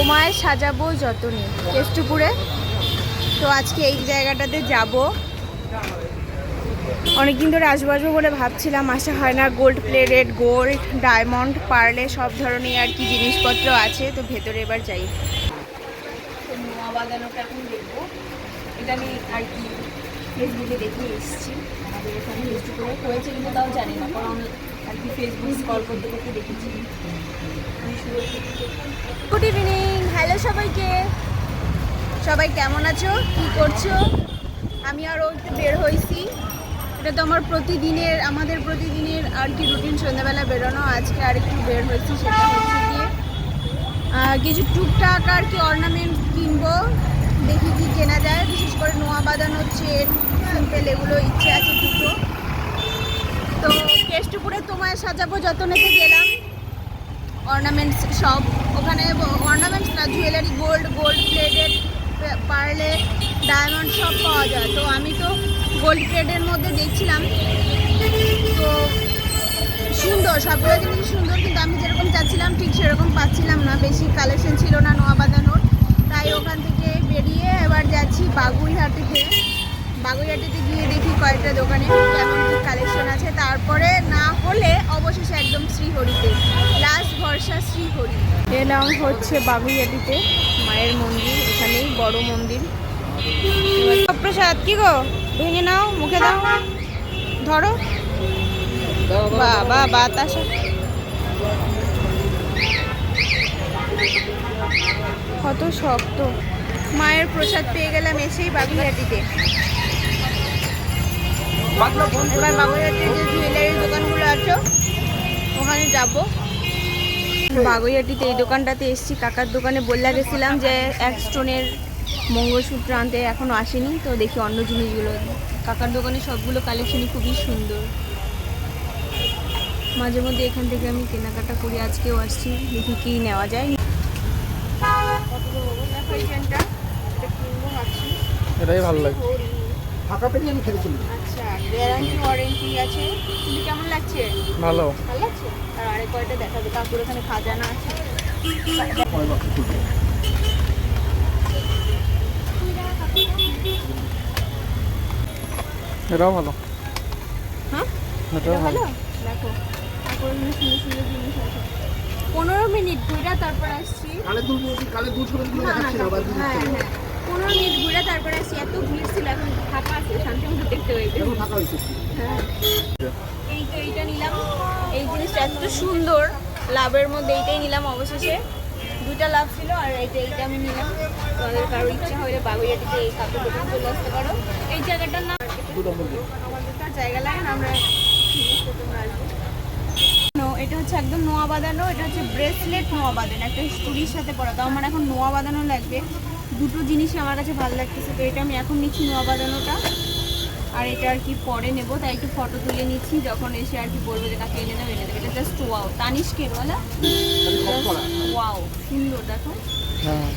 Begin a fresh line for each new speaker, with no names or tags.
তোমায় সাজাবো যতনে কেষ্টপুরে। তো আজকে এই জায়গাটাতে যাব। অনেকদিন ধরে আসব আসব বলে ভাবছিলাম আসা হয় না গোল্ড প্লেটেড গোল্ড ডায়মন্ড পার্লে সব ধরনের আর কি জিনিসপত্র আছে, তো ভেতরে এবার যাই। দেখব। এটা আমি আর কি ফেসবুকে দেখে এসেছি। আমাদের এখানে ফেসবুকে হয়েছে কিন্তু তাও জানি না, কারণ গুড ইভিনিং হ্যালো সবাইকে। সবাই কেমন আছো? কি করছ? আমি আর ওই তো বের হয়েছি। এটা তো আমার প্রতিদিনের, আমাদের প্রতিদিনের আর কি রুটিন সন্ধ্যাবেলা বেরোনো। আজকে আর একটু বের হয়েছি, সেটা হচ্ছে গিয়ে কিছু টুকটাক আর কি অর্নামেন্ট কিনবো। দেখি কি কেনা যায়। বিশেষ করে নোয়া বাঁধানো চেন সিম্পল এগুলো ইচ্ছে আছে তোমায় সাজাবো যত যতনেতে গেলাম। অর্নামেন্টস সব। ওখানে অর্নামেন্টস না জুয়েলারি গোল্ড গোল্ড প্লেটেড পার্লে ডায়মন্ড সব পাওয়া যায়। তো আমি তো গোল্ড প্লেটের মধ্যে দেখছিলাম। তো সুন্দর, সবগুলো জিনিস সুন্দর, কিন্তু আমি যেরকম চাচ্ছিলাম, ঠিক সেরকম পাচ্ছিলাম না। বেশি কালেকশন ছিল না নোয়া বাঁধানোর তাই ওখান থেকে বেরিয়ে এবার যাচ্ছি বাগুইহাটিতে বাগুইহাটিতে গিয়ে দেখি কয়েকটা দোকানে কেমন কি কালেকশন আছে। তারপরে না হলে অবশেষে একদম শ্রীহরিতে। লাস্ট ভরসা শ্রীহরি। এলাম হচ্ছে বাগুইহাটিতে মায়ের মন্দির, এখানেই বড় মন্দির। প্রসাদ কি গো? ভেঙে নাও, মুখে দাও। ধরো। বাবা, বাতাস। কত শক্ত। মায়ের প্রসাদ পেয়ে গেলাম এসেই বাগুইহাটিতে এবার যে দোকানগুলো আছে ওখানে যাব। বাগুইহাটিতে এই দোকানটাতে এসেছি কাকার দোকানে বললা গেছিলাম যে এক স্টোনের মঙ্গলসূত্র আনতে এখনও আসেনি তো দেখি অন্য জিনিসগুলো। কাকার দোকানে সবগুলো কালেকশনই খুবই সুন্দর। মাঝে মধ্যে এখান থেকে আমি কেনাকাটা করি আজকেও আসছি দেখি কি নেওয়া যায়। বল?
এটাই ভালো লাগে। ফাঁকা পেলে আমি খেলেছিলাম
আচ্ছা গ্যারান্টি ওয়ারেন্টি আছে। কিন্তু কেমন লাগছে?
ভালো।
ভালো লাগছে? আর আরেক কয়টা দেখাবে কাকুর এখানে খাজানা আছে।
এটাও ভালো।
হ্যাঁ?
এটাও ভালো।
ভালো? দেখো কাকুর এখানে সুন্দর সুন্দর জিনিস আছে। পনেরো মিনিট ঘুরে তারপর আসছি।
কালে দুধ কালে দুধ
হ্যাঁ হ্যাঁ। পনেরো মিনিট ঘুরে তারপরে আসছি এত ভিড় ছিল এখন ফাঁকা আছে শান্তি মতো দেখতে হয়েছে? হ্যাঁ। এই তো এইটা নিলাম। এই জিনিসটা এত সুন্দর। লাভের মধ্যে এইটাই নিলাম অবশেষে। দুটা লাভ ছিল আর এইটা এইটা আমি নিলাম। তোমাদের কারও ইচ্ছা হলে বাগুইয়াটিতে এই কাপড় দোকান চলে আসতে পারো। এই জায়গাটার নাম আমাদের তো জায়গা লাগে না আমরা তোমরা আসব এটা হচ্ছে একদম নোয়া বাঁধানো এটা হচ্ছে ব্রেসলেট নোয়া বাঁধানো একটা স্টোরির সাথে পরা তো আমার এখন নোয়া বাঁধানো লাগবে। দুটো জিনিসই আমার কাছে ভালো লাগতেছে। তো এটা আমি এখন নিচ্ছি নোয়া বাঁধানোটা আর এটা আর কি পরে নেব তাই একটু ফটো তুলে নিচ্ছি যখন এসে আর কি বলব যে কাকে এনে নেবে এনে দেবে। এটা জাস্ট ওয়াও তানিশকের বলা ওয়াও সুন্দর দেখো।
হ্যাঁ।